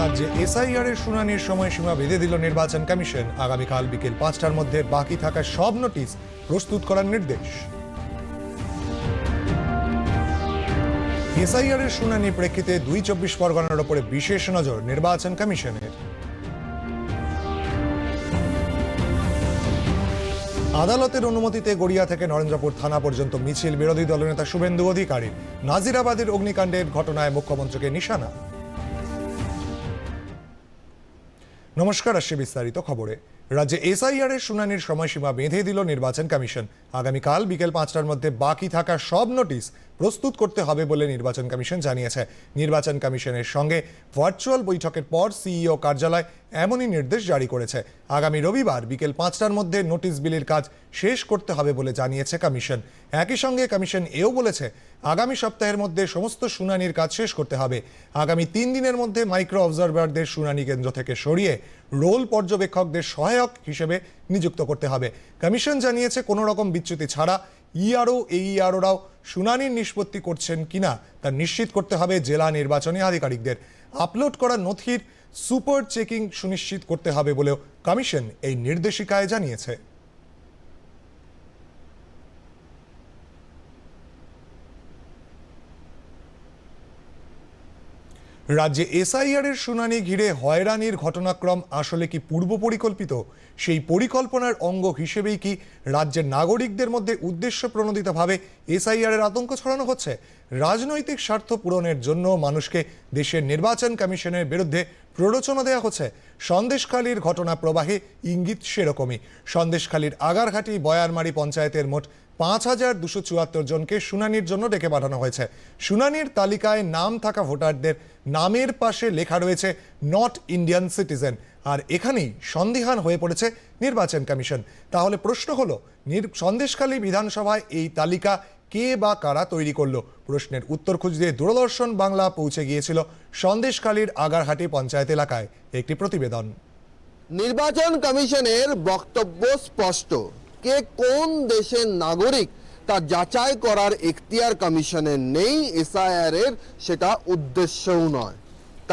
রাজ্যে এসআইআর এর শুনানির সময়সীমা বেঁধে দিল নির্বাচন কমিশন। আগামীকাল বিকেল পাঁচটার মধ্যে বাকি থাকা সব নোটিশ প্রস্তুত করার নির্দেশ। এসআইআর এর শুনানি প্রেক্ষিতে দুই চব্বিশ পরগনার ওপরে বিশেষ নজর নির্বাচন কমিশনের। আদালতের অনুমতিতে গড়িয়া থেকে নরেন্দ্রপুর থানা পর্যন্ত মিছিল বিরোধী দলনেতা শুভেন্দু অধিকারী নাজিরাবাদের অগ্নিকাণ্ডের ঘটনায় মুখ্যমন্ত্রীকে নিশানা। নমস্কার আসছে বিস্তারিত খবরে রাজ্যে এসআইআর এর শুনানির সময়সীমা বেঁধে দিল নির্বাচন কমিশন। আগামীকাল বিকেল পাঁচটার মধ্যে বাকি থাকা সব নোটিশ প্রস্তুত করতে হবে বলে নির্বাচন কমিশন জানিয়েছে। নির্বাচন কমিশনের সঙ্গে ভার্চুয়াল বৈঠকের পর সিইও কার্যালয় এমনই নির্দেশ জারি করেছে। আগামী রবিবার বিকেল পাঁচটার মধ্যে নোটিশ বিলির কাজ শেষ করতে হবে বলে জানিয়েছে কমিশন। একই সঙ্গে কমিশন এও বলেছে, আগামী সপ্তাহের মধ্যে সমস্ত শুনানির কাজ শেষ করতে হবে। আগামী তিন দিনের মধ্যে মাইক্রো অবজারভারদের শুনানি কেন্দ্র থেকে সরিয়ে রোল পর্যবেক্ষকদের সহায়ক হিসেবে নিযুক্ত করতে হবে। কমিশন জানিয়েছে, কোনো রকম বিচ্যুতি ছাড়া ইআরও এইআরওরাও শুনানির নিষ্পত্তি করছেন কিনা তা নিশ্চিত করতে হবে জেলা নির্বাচনী আধিকারিকদের। আপলোড করা নথির সুপার চেকিং সুনিশ্চিত করতে হবে বলেও কমিশন এই নির্দেশিকায় জানিয়েছে। রাজ্যে এসআইআর এর শুনানি ঘিরে হয়রানির ঘটনাক্রম আসলে কি পূর্ব পরিকল্পিত? সেই পরিকল্পনার অঙ্গ হিসেবেই কি রাজ্যের নাগরিকদের মধ্যে উদ্দেশ্য প্রণোদিতভাবে এসআইআর এর আতঙ্ক ছড়ানো হচ্ছে? রাজনৈতিক স্বার্থ পূরণের জন্য মানুষকে দেশের নির্বাচন কমিশনের বিরুদ্ধে প্ররোচনা দেওয়া হচ্ছে। সন্দেশখালীর ঘটনা প্রবাহে ইঙ্গিত সেরকমই। সন্দেশখালীর আগারঘাটি বয়ারমারি পঞ্চায়েতের মোট পাঁচ হাজার দুশো চুয়াত্তর জনকে শুনানির জন্য ডেকে পাঠানো হয়েছে। শুনানির তালিকায় নাম থাকা ভোটারদের নামের পাশে লেখা রয়েছে নট ইন্ডিয়ান সিটিজেন আর এখানেই সন্দিহান হয়ে পড়েছে নির্বাচন কমিশন। তাহলে প্রশ্ন হলো সন্দেশখালী বিধানসভায় এই তালিকা কে বা কারা তৈরি করল? প্রশ্নের উত্তর খুঁজতে দূরদর্শন বাংলা পৌঁছে গিয়েছিল সন্দেশখালীর আগারহাটি পঞ্চায়েত এলাকায়। একটি প্রতিবেদন। নির্বাচন কমিশনের বক্তব্য স্পষ্ট। কে কোন দেশের নাগরিক তা যাচাই করার এখতিয়ার কমিশনের নেই এসআইআর এর সেটা উদ্দেশ্যও নয়।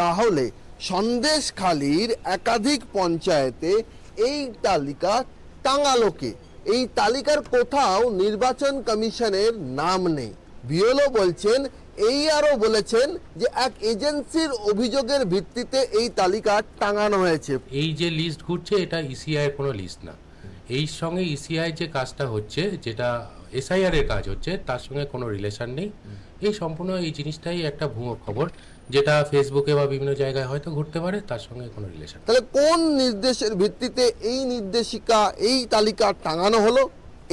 তাহলে সন্দেশখালীর একাধিক পঞ্চায়েতে এই তালিকা টাঙালোকে এই তালিকার কোথাও নির্বাচন কমিশনের নাম নেই। বিএলও বলছেন, এই আরও বলেছেন যে এক এজেন্সির অভিযোগের ভিত্তিতে এই তালিকা টাঙানো হয়েছে। এই যে লিস্ট ঘুরছে, এটা ইসিআই এর কোনো লিস্ট না। এই সঙ্গে ইসিআই যে কাজটা হচ্ছে, যেটা এসআইআর এর কাজ হচ্ছে, তার সঙ্গে কোনো রিলেশন নেই। এই সম্পূর্ণ এই জিনিসটাই একটা ভুয়ো খবর, যেটা ফেসবুকে বা বিভিন্ন জায়গায় হয়তো ঘুরতে পারে, তার সঙ্গে কোনো রিলেশন তাহলে কোন নির্দেশের ভিত্তিতে এই নির্দেশিকা, এই তালিকা টাঙানো হলো?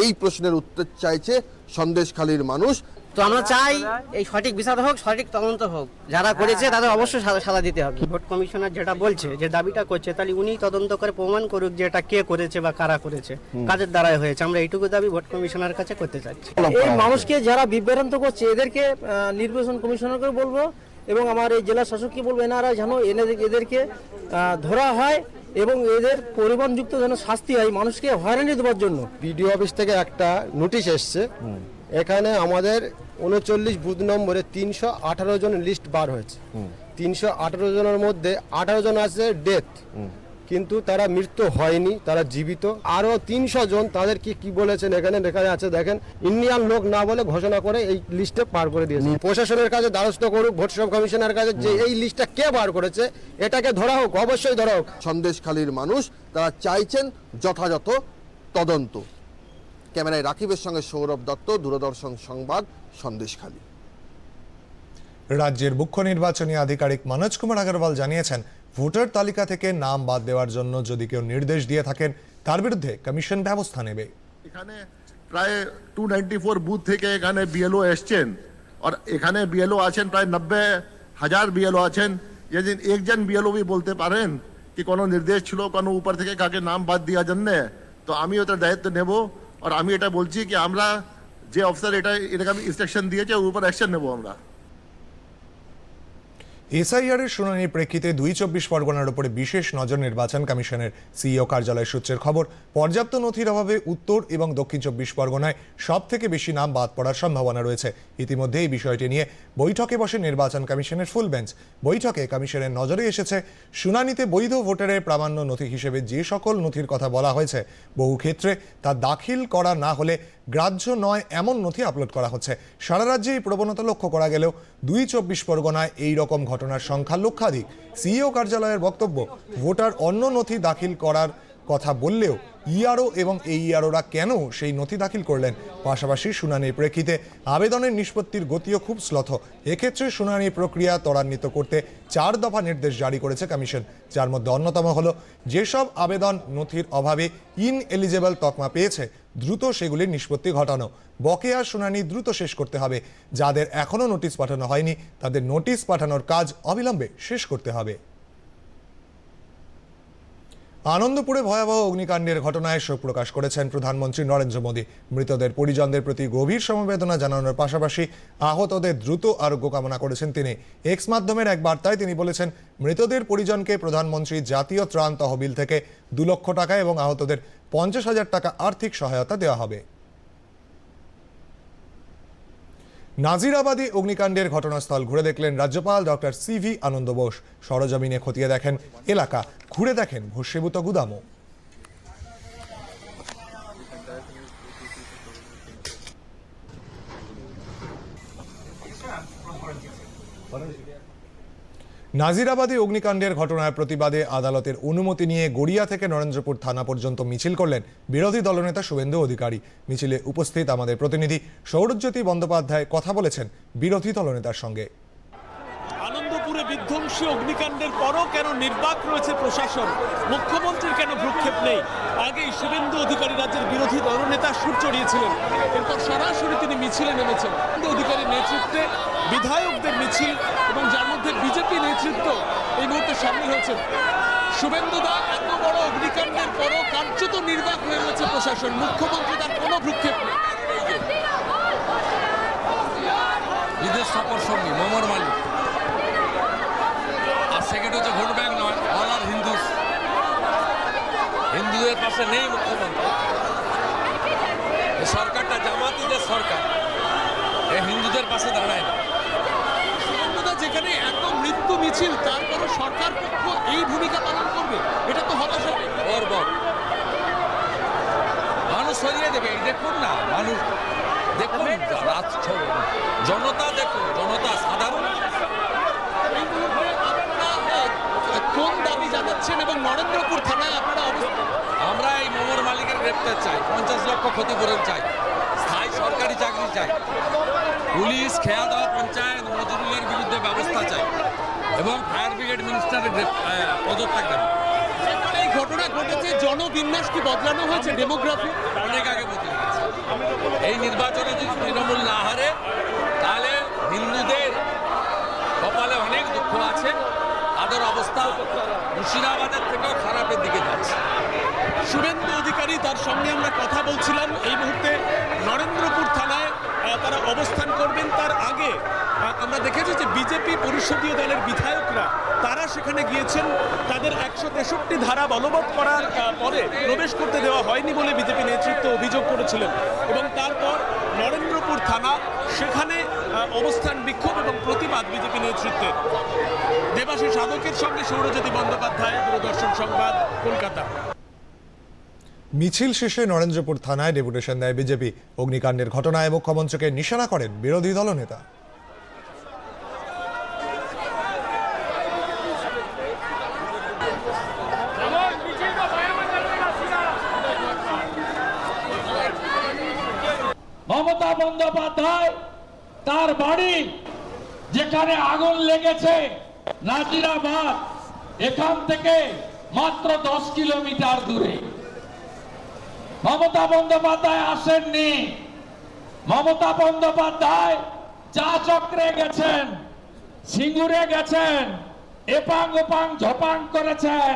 এই প্রশ্নের উত্তর চাইছে সন্দেশখালীর মানুষ। তো আমরা চাই এই সঠিক বিচার হোক সঠিক তদন্ত হোক। যারা করেছে তাদের অবশ্যই সাজা সাজা দিতে হবে। ভোট কমিশনার যেটা বলছে যে দাবিটা করছে তাহলে উনি তদন্ত করে প্রমাণ করুক যে এটা কে করেছে বা কারা করেছে কাজের দ্বারাই হয়েছে। আমরা এইটুকু দাবি ভোট কমিশনার কাছে করতে চাচ্ছি। এই মানুষকে যারা বিভ্রান্ত করছে এদেরকে নির্বাচন কমিশনারকে বলব এবং আমার এই জেলা শাসককে বলব এনারা যেন এদেরকে ধরা হয় এবং এদের পরিমাণযুক্ত যেন শাস্তি হয় মানুষকে হয়রানি দেওয়ার জন্য। বিডিও অফিস থেকে একটা নোটিশ এসছে। এখানে আমাদের উনচল্লিশ বুথ নম্বরে তিনশো আঠারো জন লিস্ট বার হয়েছে। তিনশো আঠারো জনের মধ্যে আঠারো জন আছে ডেথ। কিন্তু তারা মৃত্যু হয়নি তারা জীবিত। আরও তিনশো জন তাদের কি কি বলেছেন এখানে লেখা আছে দেখেন ইন্ডিয়ান লোক না বলে ঘোষণা করে এই লিস্টে পার করে দিয়েছে। প্রশাসনের কাছে দ্বারস্থ করুক ভোট সব কমিশনের কাছে যে এই লিস্টটা কে বার করেছে এটাকে ধরা হোক অবশ্যই ধরা হোক। সন্দেশখালীর মানুষ তারা চাইছেন যথাযথ তদন্ত। ক্যামেরায় রাকিবের সঙ্গে সৌরভ দত্ত দূরদর্শন সংবাদ সন্দেশখালী রাজ্যের মুখ্য নির্বাচনী আধিকারিক মনোজ কুমার আগরওয়াল জানিয়েছেন ভোটার তালিকা থেকে নাম বাদ দেওয়ার জন্য যদি কেউ নির্দেশ দিয়ে থাকেন তার বিরুদ্ধে কমিশন ব্যবস্থা নেবে। এখানে প্রায় টু নাইনটি ফোর বুথ থেকে এখানে বিএলও এসছেন। আর এখানে বিএলও আছেন প্রায় নব্বই হাজার বিএলও আছেন। যেদিন একজন বিএলও বি বলতে পারেন কি কোনো নির্দেশ ছিল কোনো উপর থেকে কাকে নাম বাদ দেওয়ার জন্যে তো আমি ওটার দায়িত্ব নেব। আর আমি এটা বলছি কি আমরা যে অফিসার এটা এরকম ইনস্ট্রাকশন দিয়েছে, ওর উপর অ্যাকশন নেব আমরা। এসআইআর এর শুনানির প্রেক্ষিতে দুই চব্বিশ পরগনার উপরে বিশেষ নজর নির্বাচন কমিশনের সিইও কার্যালয় সূত্রের খবর, পর্যাপ্ত নথির অভাবে উত্তর এবং দক্ষিণ চব্বিশ পরগনায় সব থেকে বেশি নাম বাদ পড়ার সম্ভাবনা রয়েছে। ইতিমধ্যে এই বিষয়টি নিয়ে বৈঠকে বসে নির্বাচন কমিশনের ফুল বেঞ্চ। বৈঠকে কমিশনের নজরে এসেছে, শুনানিতে বৈধ ভোটারের প্রামাণ্য নথি হিসেবে যে সকল নথির কথা বলা হয়েছে, বহু ক্ষেত্রে তা দাখিল করা না হলে গ্রাহ্য নয় এমন নথি আপলোড করা হচ্ছে। সারা রাজ্যে এই প্রবণতা লক্ষ্য করা গেলেও দুই চব্বিশ পরগনায় এই রকম ঘটনার সংখ্যা লক্ষাধিক। সিইও কার্যালয়ের বক্তব্য ভোটার অন্য নথি দাখিল করার কথা বললেও ইআরও এবং এই ইআরওরা কেন সেই নথি দাখিল করলেন? পাশাপাশি শুনানির প্রেক্ষিতে আবেদনের নিষ্পত্তির গতিও খুব শ্লথ। এক্ষেত্রে শুনানি প্রক্রিয়া ত্বরান্বিত করতে চার দফা নির্দেশ জারি করেছে কমিশন, যার মধ্যে অন্যতম হল, যেসব আবেদন নথির অভাবে ইন এলিজেবল তকমা পেয়েছে, দ্রুত সেগুলির নিষ্পত্তি ঘটানো। বকেয়া শুনানি দ্রুত শেষ করতে হবে। যাদের এখনও নোটিশ পাঠানো হয়নি, তাদের নোটিশ পাঠানোর কাজ অবিলম্বে শেষ করতে হবে। আনন্দপুরে ভয়াবহ অগ্নিকাণ্ডের ঘটনায় শোক প্রকাশ করেছেন প্রধানমন্ত্রী নরেন্দ্র মোদী। মৃতদের পরিজনদের প্রতি গভীর সমবেদনা জানানোর পাশাপাশি আহতদের দ্রুত আরোগ্য কামনা করেছেন তিনি। এক্স মাধ্যমের এক বার্তায় তিনি বলেছেন, মৃতদের পরিজনকে প্রধানমন্ত্রী জাতীয় ত্রাণ তহবিল থেকে দু লক্ষ টাকা এবং আহতদের পঞ্চাশ হাজার টাকা আর্থিক সহায়তা দেওয়া হবে। নাজিরাবাদী অগ্নিকাণ্ডের ঘটনাস্থল ঘুরে দেখলেন রাজ্যপাল ডক্টর সিভি আনন্দ বোস। সরজমিনে খতিয়ে দেখেন এলাকা, ঘুরে দেখেন ভস্মীভূত গুদামও। নাজিরাবাদী অগ্নিকাণ্ডের ঘটনার প্রতিবাদে আদালতের অনুমতি নিয়ে গড়িয়া থেকে নরেন্দ্রপুর থানা পর্যন্ত মিছিল করলেন বিরোধী দলনেতা শুভেন্দু অধিকারী। মিছিলে উপস্থিত আমাদের প্রতিনিধি সৌরজ্যোতি বন্দ্যোপাধ্যায় কথা বলেছেন বিরোধী দলনেতার সঙ্গে। বিধ্বংসী অগ্নিকাণ্ডের পরও কেন নির্বাক রয়েছে প্রশাসন? মুখ্যমন্ত্রীর কেন ভ্রুক্ষেপ নেই? আগেই শুভেন্দু অধিকারী রাজ্যের বিরোধী দলনেতা সুর চড়িয়েছিলেন। এরপর সরাসরি তিনি মিছিলে নেমেছেন। শুভেন্দু অধিকারীর নেতৃত্বে বিধায়কদের মিছিল এবং যার মধ্যে বিজেপি নেতৃত্ব এই মুহূর্তে সামিল হয়েছেন। শুভেন্দু দা এত বড় অগ্নিকাণ্ডের পরও কার্যত নির্বাক হয়ে রয়েছে প্রশাসন। মুখ্যমন্ত্রী তার কোনো ভ্রুক্ষেপ নেই। বিদেশ সফর সঙ্গী মোমর মালিক আর সেকেন্ড হচ্ছে ভোট ব্যাংক নয় অল আর হিন্দুস হিন্দুদের নেই মুখ্যমন্ত্রী। সরকারটা জামাতিদের সরকার। এ হিন্দুদের পাশে দাঁড়ায় না। যেখানে এত মৃত্যু মিছিল তারপরও সরকার পক্ষ এই ভূমিকা পালন করবে? এটা তো হতাশা মানুষ সরিয়ে দেবে। দেখুন না, মানুষ দেখুন জনতা দেখুন, জনতা সাধারণ এই মুহূর্তে আপনারা, আহ, কোন দাবি জানাচ্ছেন এবং নরেন্দ্রপুর থানায় আপনারা অবস্থান আমরা এই মোমর মালিকের গ্রেপ্তার চাই পঞ্চাশ লক্ষ ক্ষতিপূরণ চাই। স্থায়ী সরকারি চাকরি চাই। পুলিশ খেয়া দেওয়া পঞ্চায়েত, মজুরুলের বিরুদ্ধে ব্যবস্থা চাই এবং ফায়ার ব্রিগেড মিনিস্টারের পদত্যাগ দাবি এই ঘটনা ঘটেছে জনবিন্যাস কি বদলানো হয়েছে ডেমোগ্রাফি। অনেক আগে বদলে গেছে। এই নির্বাচনে যদি তৃণমূল না হারে, তাহলে হিন্দুদের কপালে অনেক দুঃখ আছে। তাদের অবস্থা মুর্শিদাবাদের থেকেও খারাপের দিকে যাচ্ছে। শুভেন্দু অধিকারী, তার সঙ্গে আমরা কথা বলছিলাম। এই মুহূর্তে নরেন্দ্রপুর থানায় তারা অবস্থান করবেন। তার আগে আমরা দেখেছি যে বিজেপি পরিষদীয় দলের বিধায়করা, তারা সেখানে গিয়েছেন। তাদের একশো তেষট্টি ধারা বলবৎ করার পরে প্রবেশ করতে দেওয়া হয়নি বলে বিজেপি নেতৃত্ব অভিযোগ করেছিলেন। এবং তারপর নরেন্দ্রপুর থানা, সেখানে অবস্থান বিক্ষোভ এবং প্রতিবাদ বিজেপি নেতৃত্বের। দেবাশিস সাধকের সঙ্গে সৌরজ্যোতি বন্দ্যোপাধ্যায়, দূরদর্শন সংবাদ, কলকাতা। মিছিল শেষে নরেন্দ্রপুর থানায় ডেপুটেশন দেয় বিজেপি। অগ্নিকাণ্ডের ঘটনায় মুখ্যমন্ত্রীকে নিশানা করেন বিরোধী দলনেতা। মমতা বন্দ্যোপাধ্যায়, তার বাড়ি যেখানে আগুন লেগেছে, নাজিরাবাদ, এখান থেকে মাত্র দশ কিলোমিটার দূরে। মমতা বন্দ্যোপাধ্যায় আসেননি। মমতা বন্দ্যোপাধ্যায় চা চক্রে গেছেন সিঙ্গুরে গেছেন এপাং ওপাং ঝপাং করেছেন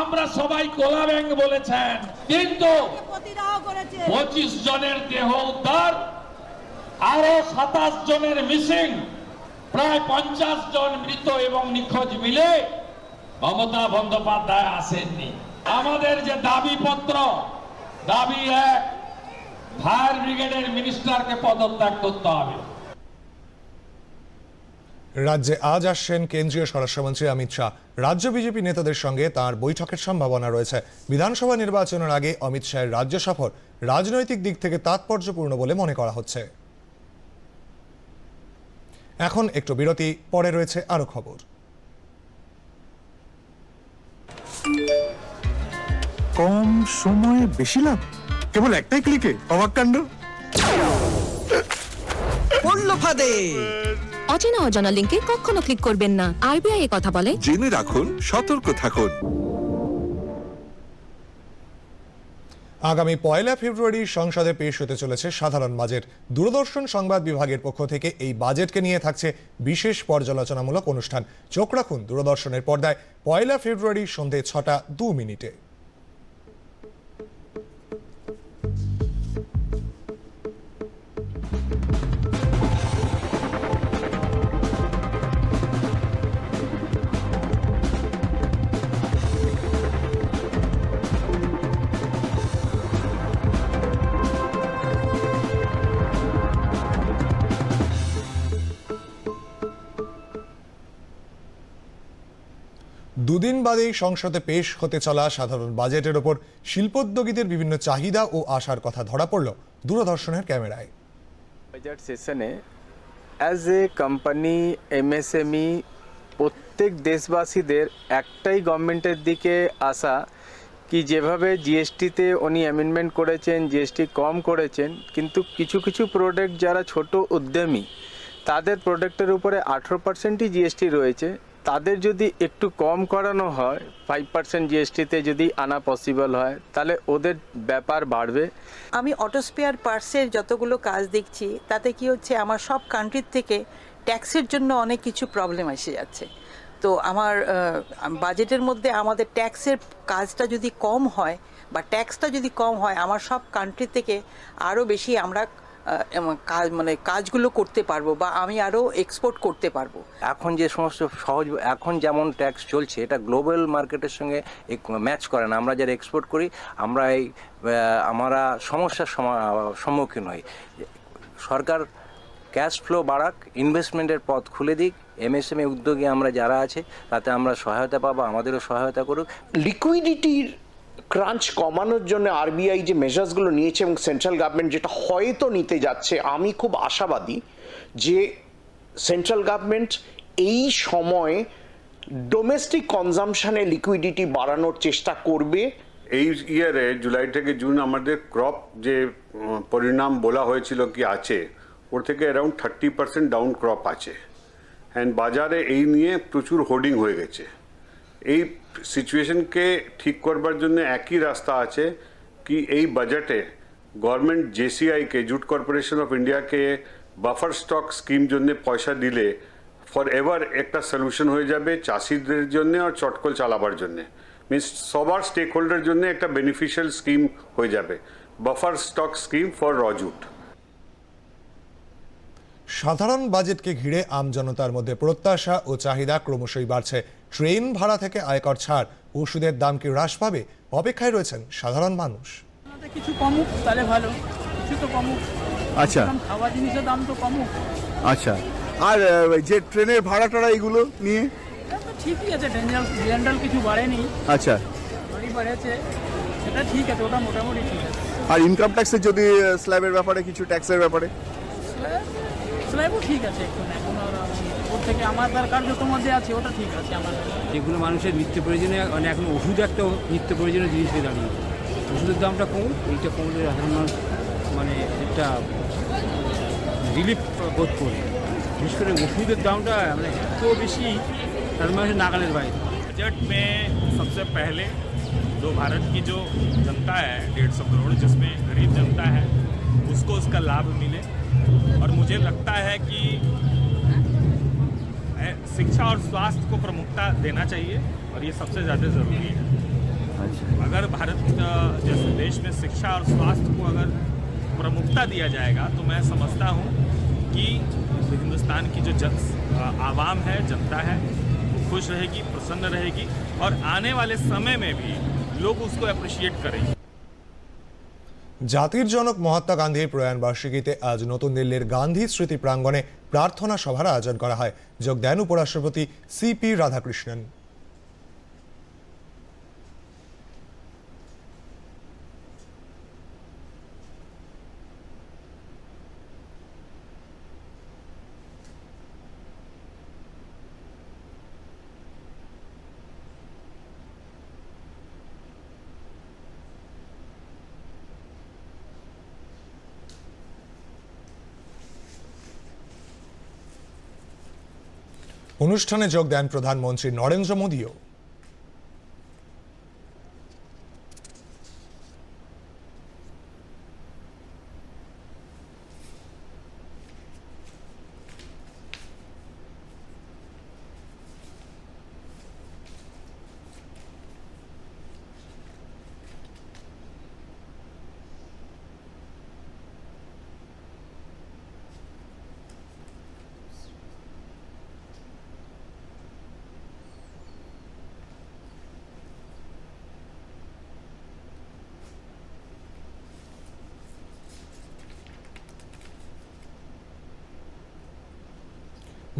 আমরা সবাই কোলা ব্যাং বলেছেন। কিন্তু পঁচিশ জনের দেহ উদ্ধার আরও সাতাশ জনের মিসিং প্রায় পঞ্চাশ জন মৃত এবং নিখোঁজ মিলে মমতা বন্দ্যোপাধ্যায় আসেননি। আমাদের যে দাবি পত্র দাবি এক ফায়ার ব্রিগেডের মিনিস্টারকে পদত্যাগ করতে হবে। রাজ্যে আজ আসছেন কেন্দ্রীয় স্বরাষ্ট্রমন্ত্রী অমিত শাহ। রাজ্য বিজেপি নেতাদের সঙ্গে তার বৈঠকের সম্ভাবনা রয়েছে। বিধানসভা নির্বাচনের আগে অমিত শাহের রাজ্য সফর রাজনৈতিক দিক থেকে তাৎপর্যপূর্ণ বলে মনে করা হচ্ছে। এখন একটু বিরতি, পরে রয়েছে আরও খবর। কম সময়ে বেশি লাভ? কেবল একটাই ক্লিকে অবাক কাণ্ড? পড়ল ফাঁদে। অচেনা অজানা লিঙ্কে কখনো ক্লিক করবেন না। আরবিআই কথা বলে। জেনে রাখুন সতর্ক থাকুন। আগামী পয়লা ফেব্রুয়ারি সংসদে পেশ হতে চলেছে সাধারণ বাজেট। দূরদর্শন সংবাদ বিভাগের পক্ষ থেকে এই বাজেটকে নিয়ে থাকছে বিশেষ পর্যালোচনামূলক অনুষ্ঠান। চোখ রাখুন দূরদর্শনের পর্দায়। পয়লা ফেব্রুয়ারি সন্ধে ছটা দু মিনিটে। দুদিন বাদেই সংসদে পেশ হতে চলা সাধারণ বাজেটের ওপর শিল্পোদ্যোগীদের বিভিন্ন চাহিদা ও আশার কথা ধরা পড়ল দূরদর্শনের ক্যামেরায়। বাজেট সেশনে অ্যাজ এ কোম্পানি এমএসএমই প্রত্যেক দেশবাসীদের একটাই গভর্নমেন্টের দিকে আসা কি যেভাবে জিএসটিতে উনি অ্যামেন্ডমেন্ট করেছেন জিএসটি কম করেছেন, কিন্তু কিছু কিছু প্রোডাক্ট যারা ছোট উদ্যমী, তাদের প্রোডাক্টের উপরে আঠেরো পার্সেন্টই জিএসটি রয়েছে। তাদের যদি একটু কম করানো হয় ফাইভ পার্সেন্ট জিএসটিতে যদি আনা পসিবল হয়, তাহলে ওদের ব্যাপার বাড়বে। আমি অটোস্পেয়ার পার্টসের যতগুলো কাজ দেখছি, তাতে কি হচ্ছে আমার সব কান্ট্রির থেকে ট্যাক্সের জন্য অনেক কিছু প্রবলেম এসে যাচ্ছে। তো আমার বাজেটের মধ্যে আমাদের ট্যাক্সের কাজটা যদি কম হয় বা ট্যাক্সটা যদি কম হয়, আমার সব কান্ট্রি থেকে আরও বেশি আমরা কাজ মানে কাজগুলো করতে পারব বা আমি আরও এক্সপোর্ট করতে পারব। এখন যে সমস্ত সহজ এখন যেমন ট্যাক্স চলছে এটা গ্লোবাল মার্কেটের সঙ্গে ম্যাচ করে না। আমরা যারা এক্সপোর্ট করি আমরা এই আমরা সমস্যার সম্মুখীন হই। সরকার ক্যাশ ফ্লো বাড়াক ইনভেস্টমেন্টের পথ খুলে দিক। এমএসএমই উদ্যোগে আমরা যারা আছে তাতে আমরা সহায়তা পাবো আমাদেরও সহায়তা করুক। লিকুইডিটির ক্রাঞ্চ কমানোর জন্য আরবিআই যে মেজার্সগুলো নিয়েছে এবং সেন্ট্রাল গভর্নমেন্ট যেটা হয়তো নিতে যাচ্ছে, আমি খুব আশাবাদী যে সেন্ট্রাল গভর্নমেন্ট এই সময় ডোমেস্টিক কনজামশনে লিকুইডিটি বাড়ানোর চেষ্টা করবে। এই ইয়ারে জুলাই থেকে জুন আমাদের ক্রপ যে পরিণাম বলা হয়েছিল কি আছে, ওর থেকে around thirty percent down crop আছে। অ্যান্ড বাজারে এই নিয়ে প্রচুর হোর্ডিং হয়ে গেছে। এই সিচুয়েশনকে ঠিক করবার জন্য একই রাস্তা আছে কি এই বাজেটে গভর্নমেন্ট জেসিআইকে জুট কর্পোরেশন অফ ইন্ডিয়াকে বাফার স্টক স্কিম জন্য পয়সা দিলে ফর এভার একটা সলিউশন হয়ে যাবে চাষিদের জন্য আর চটকল চালাবার জন্য। মিনস সবার স্টেক হোল্ডার জন্য একটা বেনিফিশিয়াল স্কিম হয়ে যাবে। Buffer stock scheme for raw jute সাধারণ বাজেটকে ঘিরে আমজনতার মধ্যে প্রত্যাশা ও চাহিদা ক্রমশই বাড়ছে। ট্রেন ভাড়া থেকে আয়কর ছাড় ওষুধের দাম কি হ্রাস পাবে? অপেক্ষায় রয়েছেন সাধারণ মানুষ। কিছু কমুক তাহলে ভালো। কিছু তো কমুক। আচ্ছা। খাওয়া জিনিসের দাম তো কমুক। আচ্ছা। আর যে ট্রেনের ভাড়া টাড়া এগুলো নিয়ে ঠিকই আছে জেনারেল কিছু বাড়েনি। আচ্ছা। বাড়েছে। সেটা ঠিক আছে ওটা মোটামুটি ঠিক আছে। আর ইনকাম ট্যাক্সের যদি স্ল্যাবের ব্যাপারে কিছু ট্যাক্সের ব্যাপারে? স্ল্যাবও ঠিক আছে ওর থেকে আমার তার কার্যত মধ্যে আছে ওটা ঠিক আছে আমার যেগুলো মানুষের নিত্য প্রয়োজনীয় মানে এখন ওষুধ একটা নিত্য প্রয়োজনীয় জিনিস হয়ে দাঁড়িয়েছে ওষুধের দামটা কমুক এইটা কমলে সাধারণ মানুষ মানে একটা রিলিফ বোধ করবে বিশেষ করে ওষুধের দামটা মানে এত বেশি সাধারণ মানুষের নাগালের বাইরে बजट में सबसे पहले जो भारत की जो जनता है डेढ़ सौ करोड़ जिसमें गरीब जनता है उसको उसका लाभ मिले और मुझे लगता है कि ए, शिक्षा और स्वास्थ्य को प्रमुखता देना चाहिए और ये सबसे ज़्यादा ज़रूरी है। अगर भारत जैसे देश में शिक्षा और स्वास्थ्य को अगर प्रमुखता दिया जाएगा तो मैं समझता हूँ कि हिंदुस्तान की जो जन आवाम है जनता है वो खुश रहेगी प्रसन्न रहेगी और आने वाले समय में भी लोग उसको अप्रिशिएट करेंगे। জাতির জনক মহাত্মা গান্ধীর প্রয়াণ বার্ষিকীতে আজ নতুন দিল্লির গান্ধী স্মৃতি প্রাঙ্গণে প্রার্থনা সভার আয়োজন করা হয়। যোগ দেন উপরাষ্ট্রপতি সিপি রাধাকৃষ্ণন। অনুষ্ঠানে যোগ দেন প্রধানমন্ত্রী নরেন্দ্র মোদীও।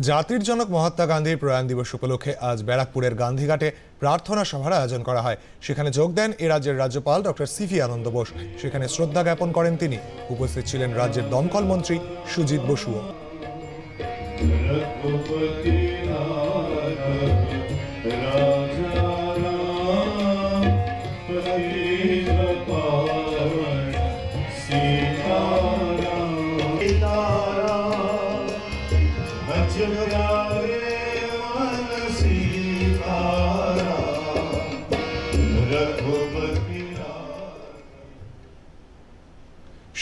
জাতির জনক মহাত্মা গান্ধীর প্রয়াণ দিবস উপলক্ষে আজ ব্যারাকপুরের গান্ধীঘাটে প্রার্থনা সভার আয়োজন করা হয়। সেখানে যোগ দেন এ রাজ্যের রাজ্যপাল ডক্টর সিভি আনন্দ বোস। সেখানে শ্রদ্ধা জ্ঞাপন করেন তিনি। উপস্থিত ছিলেন রাজ্যের দমকল মন্ত্রী সুজিত বসুও।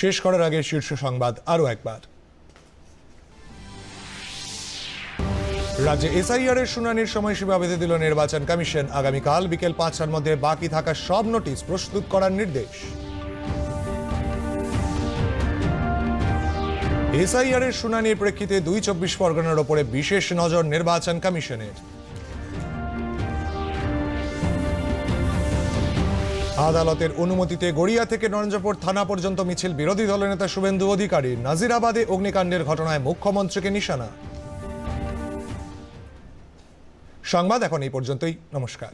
শেষ করার আগে শীর্ষ সংবাদ আরও একবার। রাজ্যে এসআইআর এর শুনানির সময়সীমা বেঁধে দিল নির্বাচন কমিশন। আগামীকাল বিকেল পাঁচটার মধ্যে বাকি থাকা সব নোটিশ প্রস্তুত করার নির্দেশ। এসআইআর এর শুনানির প্রেক্ষিতে দুই চব্বিশ পরগনার ওপরে বিশেষ নজর নির্বাচন কমিশনের। আদালতের অনুমতিতে গড়িয়া থেকে নরেন্দ্রপুর থানা পর্যন্ত মিছিল বিরোধী দলনেতা শুভেন্দু অধিকারী নাজিরাবাদে অগ্নিকাণ্ডের ঘটনায় মুখ্যমন্ত্রীকে নিশানা। সংবাদ এখন এই পর্যন্তই, নমস্কার।